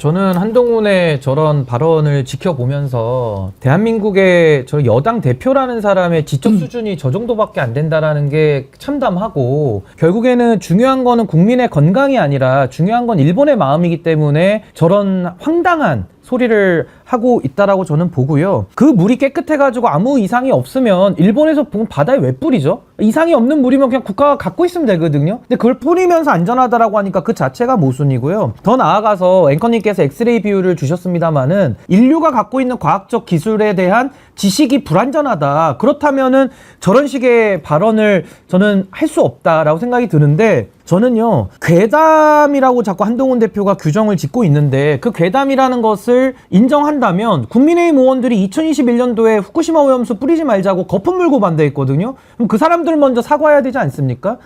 저는 한동훈의 저런 발언을 지켜보면서 대한민국의 저 여당 대표라는 사람의 지적 수준이 저 정도밖에 안 된다라는 게 참담하고 결국에는 중요한 거는 국민의 건강이 아니라 중요한 건 일본의 마음이기 때문에 저런 황당한 소리를 하고 있다라고 저는 보고요. 그 물이 깨끗해가지고 아무 이상이 없으면 일본에서 보면 바다에 왜 뿌리죠? 이상이 없는 물이면 그냥 국가가 갖고 있으면 되거든요. 근데 그걸 뿌리면서 안전하다라고 하니까 그 자체가 모순이고요. 더 나아가서 앵커님께서 엑스레이 비율을 주셨습니다만은 인류가 갖고 있는 과학적 기술에 대한 지식이 불완전하다. 그렇다면은 저런 식의 발언을 저는 할 수 없다라고 생각이 드는데 저는요 괴담이라고 자꾸 한동훈 대표가 규정을 짓고 있는데 그 괴담이라는 것을 인정한다면 국민의힘 의원들이 2021년도에 후쿠시마 오염수 뿌리지 말자고 거품 물고 반대했거든요. 그럼 그 사람들 먼저 사과해야 되지 않습니까?